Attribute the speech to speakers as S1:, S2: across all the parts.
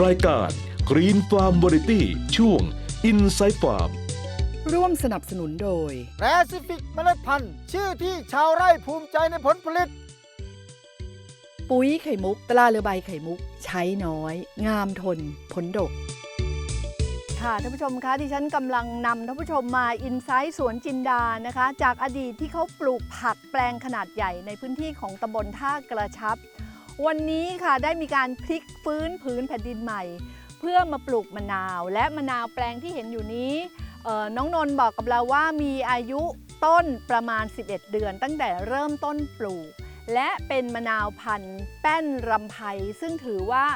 S1: รายการ Green Farm Variety ช่วง Inside Farm
S2: ร่วมสนับสนุนโดย
S3: แปซิฟิกเมล็ดพันธุ์ ชื่อที่ชาวไร่ภูมิใจในผลผลิต
S2: ปุ๋ยไข่มุกตราเรือใบไข่มุก ใช้น้อย งามทนผลดก ค่ะท่านผู้ชมคะที่ฉันกำลังนำท่านผู้ชมมาอินไซต์สวนจินดานะคะ จากอดีตที่เขาปลูกผักแปลงขนาดใหญ่ในพื้นที่ของตำบลท่ากระชับ วันนี้ค่ะได้มีการพลิกฟื้นผืนแผ่นดินใหม่ เพื่อมาปลูกมะนาว และมะนาวแปลงที่เห็นอยู่นี้น้องนนท์บอกกับเราว่ามีอายุต้นประมาณ 11 เดือน ตั้งแต่เริ่มต้นปลูก และเป็นมะนาวพันธุ์แป้นรำไพซึ่งถือว่า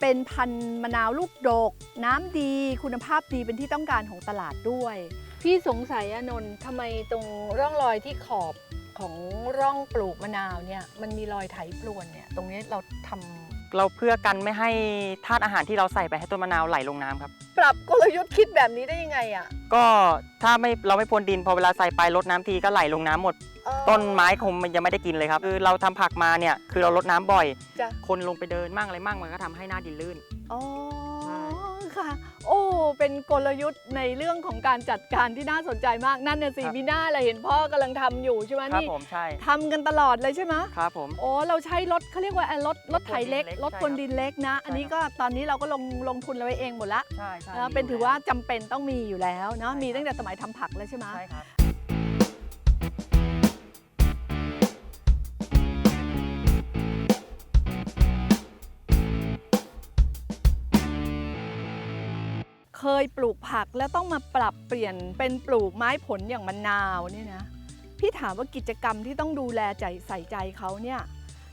S2: เป็นพันธุ์มะนาวลูกดก น้ำดีคุณภาพดีเป็นที่ต้องการของตลาดด้วย พี่สงสัยอนนท์ทำไมตรงร่องรอยที่ขอบ ของร่องปลูกมะนาวเนี่ยมันมีรอยไถพรวนเนี่ยตรงนี้เราทำ
S4: เราเพื่อกันไม่ให้ธาตุอาหารที่เราใส่ไปให้ต้นมะนาวไหลลงน้ำครับ
S2: ปรับกลยุทธ์คิดแบบนี้ได้ยังไงอะ
S4: ก็ถ้าไม่เราไม่พรวนดินพอเวลาใส่ไปลดน้ำทีก็ไหลลงน้ำหมด
S2: เอ่อ
S4: ต้นไม้คงมันยังไม่ได้กินเลยครับ คือเราทำผักมาเนี่ยคือเราลดน้ำบ่อย
S2: จ้ะ
S4: คนลงไปเดินมั่งอะไรมั่งมันก็ทำให้หน้าดินลื่น
S2: อ๋อ
S4: ใช่
S2: ค่ะโอ้ เป็นกลยุทธ์ในเรื่องของการจัดการที่น่าสนใจมากนั่นน่ะสิมีหน้าอะไรเห็นพ่อกำลังทำอยู่ใช่ไหม
S4: ครับ
S2: นี่
S4: ผมใช่
S2: ทำกันตลอดเลยใช่ไหม
S4: ครับผม
S2: โอ้เราใช้รถเขาเรียกว่าอะไรรถรถไถเล็ก ร
S4: ร
S2: ถ
S4: ถ
S2: ค
S4: พรวนนดิ
S2: ดิน
S4: นเล็
S2: เล็ก
S4: ก
S2: นะ
S4: ใช่
S2: อันนี้
S4: ครับ
S2: ก็ตอนนี้เราก็ลงลงทุนเราไว้เองหมดละ
S4: ใช่ใช่
S2: นะ
S4: มี
S2: เป็น
S4: ยู่
S2: ถือว่า
S4: แล้ว
S2: จำเป็นต้องมีอยู่แล้วเนาะ
S4: ใช่
S2: มี
S4: ครับ
S2: ตั้งแต่สมัยทำผักเลยใช่ไหม
S4: ใช่ครับ
S2: เคยปลูกผักแล้วต้องมาปรับเปลี่ยนเป็นปลูกไม้ผลอย่างมะนาวเนี่ยนะพี่ถามว่ากิจกรรมที่ต้องดูแลใจใส่ใจเขาเนี่ย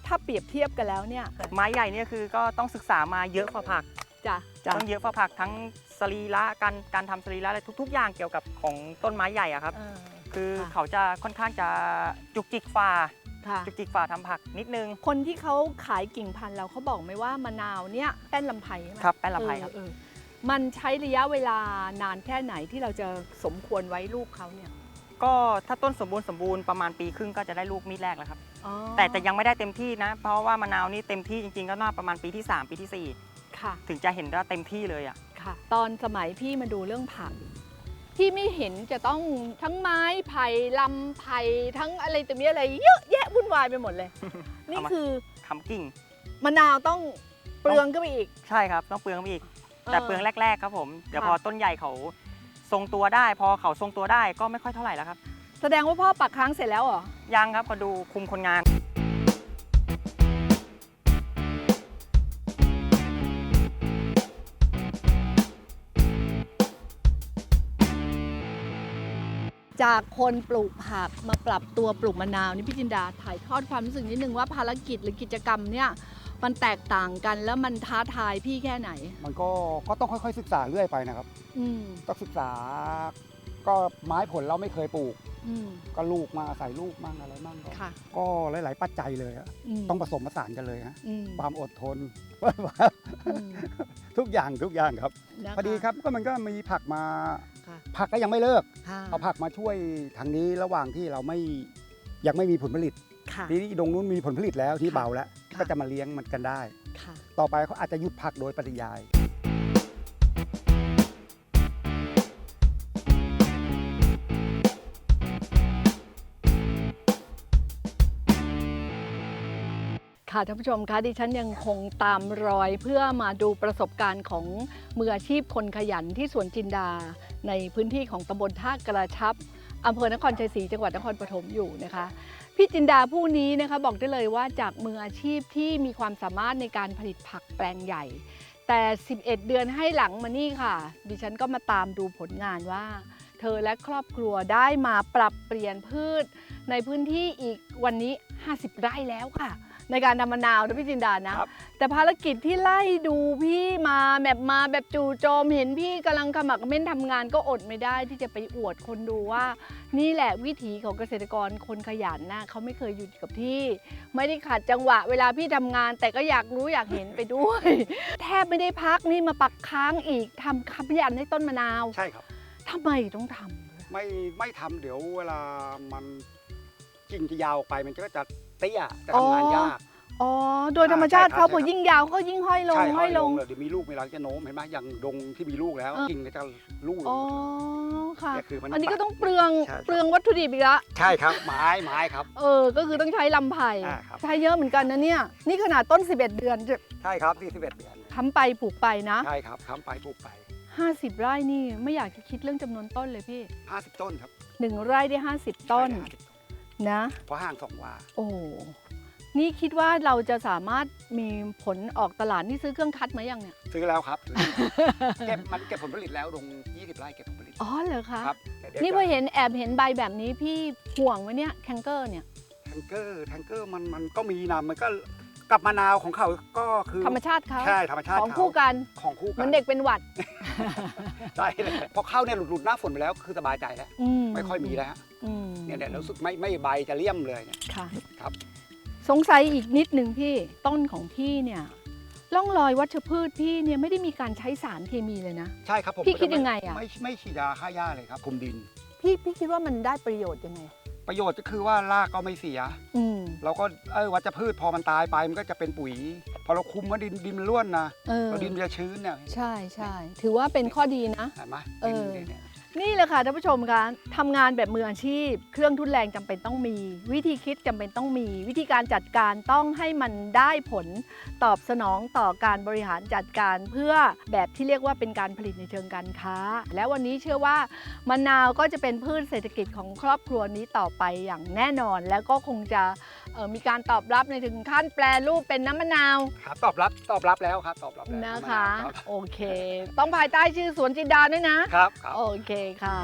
S2: ถ้าเปรียบเทียบกันแล้วเนี่ย
S4: ไม้ใหญ่เนี่ยคือก็ต้องศึกษามาเยอะกว่าผัก
S2: จ้ะจ้ะ
S4: ต้องเยอะกว่าผักทั้งสรีระการการทำสรีระอะไรทุก ๆ อย่างเกี่ยวกับของต้นไม้ใหญ่อะครับ
S2: เออ
S4: คือ
S2: ค่ะ
S4: เขาจะค่อนข้างจะจุกจิกฝ่า
S2: ค่ะ
S4: จุกจิกฝ่าทำผักนิดนึง
S2: คนที่เขาขายกิ่งพันธุ์เราเขาบอกไหมว่ามะนาวเนี่ยแป้นลำไผ่ใช่ไหม
S4: ครับแป้นลำไผ่ครับ
S2: เออเออ มันใช้ระยะเวลานานแค่ไหนที่เราจะสมควรไว้ลูกเขาเนี่ย
S4: ก็ถ้าต้นสมบูรณ์สมบูรณ์ประมาณปีครึ่งก็จะได้ลูกมีดแรกแล้วครับ
S2: อ๋อ
S4: แต่แต่ยังไม่ได้เต็มที่นะ เพราะว่ามะนาวนี่เต็มที่จริงๆก็น่าประมาณปีที่ 3 ปีทีสี่
S2: ค่ะ
S4: 4 ถึงจะเห็นว่าเต็มที่เลยอะ
S2: ค่ะ ตอนสมัยพี่มาดูเรื่องผักพี่ไม่เห็นจะต้องทั้งไม้ไผ่ลำไผ่ทั้งอะไรตัวนี้อะไรเยอะแยะวุ่นวายไปหมดเลย นี่
S4: เอามา
S2: คือ
S4: คำกิ่ง
S2: มะนาวต้องเปลืองก็ไปอีก
S4: ใช่ครับ ต้องเปลืองไปอีก แต่เปลืองแรกๆครับผมเดี๋ยว
S2: ค่ะ
S4: พอต้นใหญ่เขาทรงตัวได้ พอเขาทรงตัวได้ก็ไม่ค่อยเท่าไหร่แล้วครับ
S2: แสดงว่าพ่อปักค้างเสร็จแล้วเหรอ
S4: ยังครับพอดูคุมคนงาน
S2: จากคนปลูกผักมาปรับตัวปลูกมะนาวนี่พี่จินดาถ่ายทอดความรู้สึกนิดนึงว่าภารกิจหรือกิจกรรมเนี่ย มันแตกต่างกันแล้วมันท้าทายพี่แค่ไหน
S5: มันก็ก็ต้องค่อยๆศึกษาเรื่อยไปนะครับ
S2: อืม
S5: ต้องศึกษา ก็ไม้ผลเราไม่เคยปลูก
S2: อืม
S5: ก็ลูกมาอาศัยลูกมั่งอะไรมั่งก็
S2: ค่ะ
S5: ก็หลาย ๆ ปัจจัยเลยอะ
S2: ม
S5: ต้องผสมผสานกันเลยฮะ
S2: อืม
S5: ความอดทน
S2: อืม
S5: ทุกอย่างทุกอย่างครับ
S2: นะคะ
S5: พอดีครับก็มันก็มีผักมา
S2: ค่ะ
S5: ผักก็ยังไม่เลิก
S2: ค่ะ
S5: เอาผักมาช่วยทางนี้ระหว่างที่เราไม่ยังไม่มีผลผลิต
S2: ค่ะ
S5: ทีนี้ดงนู้นมีผลผลิตแล้วที่
S2: ค่ะ
S5: เบาแล้ว
S2: ค่ะ
S5: ก็จะมาเลี้ยงมันกันได้
S2: ค่ะ
S5: ต่อไปเขาอาจจะหยุดผักโดยปริยาย
S2: ค่ะท่านผู้ชมคะดิฉันยังคงตามรอยเพื่อมาดูประสบการณ์ของมืออาชีพคนขยันที่สวนจินดา ในพื้นที่ของตำบลท่ากระชับ อำเภอนครชัยศรีจังหวัดนครปฐมอยู่นะคะ พี่จินดาผู้นี้นะคะบอกได้เลยว่าจากมืออาชีพที่มีความสามารถในการผลิตผักแปลงใหญ่ แต่ 11 เดือนให้หลังมานี่ค่ะ ดิฉันก็มาตามดูผลงานว่า เธอและครอบครัวได้มาปรับเปลี่ยนพืช ในพื้นที่อีกวันนี้ 50 ไร่แล้วค่ะ ในการทำมะนาวนะพี่จินดานะ
S5: ครับ
S2: แต่ภารกิจที่ไล่ดูพี่มาแบบมาแบบจู่โจมเห็นพี่กำลังขมักเม่นทำงานก็อดไม่ได้ที่จะไปอวดคนดูว่า นี่แหละวิถีของเกษตรกรคนขยันนะเขาไม่เคยหยุดกับที่ ไม่ได้ขัดจังหวะเวลาพี่ทำงาน แต่ก็อยากรู้อยากเห็นไปด้วย แทบไม่ได้พักนี่มาปักค้างอีกทำขยันให้ต้นมะนาว
S5: ใช่ครับ
S2: ทำไมต้องทำ
S5: ไม่ไม่ทำเดี๋ยวเวลามันกิ่งจะยาวออกไปมันก็จะ เตี้ยจะ
S2: อ๋อ
S5: ทำงานยาก
S2: อ๋อ โดยธรรมชาติ
S5: ใช่ครับ
S2: เขาพอยิ่งยาวเขายิ่งห้อยลง
S5: ใช่
S2: ห้อยลง
S5: เลยเดี๋ยวมีลูกมีหลังจะโน้มเห็นไหมอย่างดงที่มีลูกแล้ว
S2: เออ
S5: กิ่งก็จะลูกลง
S2: อ๋อค่ะ
S5: เนี่ยคือมัน
S2: อันนี้ก็ต้องเปลือง
S5: ใช่ครับ
S2: เปลืองวัตถุดิบอีกละ
S5: ใช่ครับไม้ไม้ครับ
S2: เออ ก็คือต้องใช้ลำไผ่
S5: อ่าครับ
S2: ใช้เยอะเหมือนกันนะเนี่ย นี่ขนาดต้น 11 เดือนจะ
S5: ใช่ครับที่สิบเอ็ดเดือน
S2: ทำไปปลูกไปนะ
S5: ใช่ครับค้ำไปปลูกไป
S2: 50 ไร่นี่ไม่อยากจะคิดเรื่องจำนวนต้นเลยพี่
S5: ห้าสิบต้นครับ
S2: 1ไร่ได้ 50 ต้น
S5: ใช่50ต้น
S2: นะ
S5: เพราะห่างสองวา
S2: โอ้นี่คิดว่าเราจะสามารถมีผลออกตลาดนี่ซื้อเครื่องคัดมายังเนี่ย
S5: ซื้อแล้วครับซื้อเก็บมันเก็บผลผลิตแล้วลง 20 ไร่เก็บผลผลิต
S2: อ๋อเหรอคะ
S5: ครับแต่เดี๋ยว
S2: นี่พอเห็นแอบเห็นใบแบบนี้พี่ห่วงไหมเนี่ยแคนเกอร์เนี่ย
S5: แทงเกอร์แทงเกอร์มันมันก็มีนะมันก็กับมะนาวของเขาก็คือ
S2: ธรรมชาติเขา
S5: ใช่ธรรมชาติ
S2: ของ
S5: เขา
S2: คู่กัน
S5: ของคู่
S2: เห
S5: กั
S2: มือนเด็กเป็นหวัด
S5: ใช่เลยพอเข้าเนี่ยหลุดหลุดหน้าฝนไปแล้วคือสบายใจแล้ว
S2: อื
S5: ไม่ค่อยมีแล้วฮะ
S2: อืม
S5: เนี่ยเนี่ยรู้สึกไม่ไม่ใบจะเลี่ยมเลยเนี่ย
S2: ค่ะ
S5: ครับ
S2: สงสัยอีกนิดหนึ่งพี่ต้นของพี่เนี่ยร่องรอยวัชพืชพี่เนี่ยไม่ได้มีการใช้สารเคมีเลยนะ
S5: ใช่ครับผม
S2: พี่คิดยังไงอะ
S5: ไม่ไม่ฉีดยาฆ่าหญ้าเลยครับคุมดิน
S2: พี่พี่คิดว่ามันได้ประโยชน์ยังไง
S5: ประโยชน์ก็คือว่ารากก็ไม่เสีย
S2: อืม
S5: เราก็เออวัชพืชพอมันตายไปมันก็จะเป็นปุ๋ย พอเราคุมว่าดินดินมันร่วนนะ
S2: เออ
S5: เราดินมันจะชื้นเนี่ย
S2: ใช่ใช่ถือว่าเป็นข้อดีนะ
S5: เห็นไหม
S2: เออ
S5: ดินเนี่ย
S2: นี่แหละค่ะท่านผู้ชมคะทำงานแบบมืออาชีพ เครื่องทุนแรงจำเป็นต้องมี วิธีคิดจำเป็นต้องมี วิธีการจัดการต้องให้มันได้ผลตอบสนองต่อการบริหารจัดการเพื่อแบบที่เรียกว่าเป็นการผลิตในเชิงการค้า และวันนี้เชื่อว่ามะนาวก็จะเป็นพืชเศรษฐกิจของครอบครัวนี้ต่อไปอย่างแน่นอน แล้วก็คงจะเอ่อมีการตอบรับในถึงขั้นแปลรูปเป็นน้ำมะนาว
S5: ครับตอบรับตอบรับแล้วครับตอบรับแล้ว
S2: นะคะ
S5: รับ
S2: โอเค ต้องภายใต้ชื่อสวนจินดาด้วยนะ
S5: ครับครับ
S2: โอเคค่ะ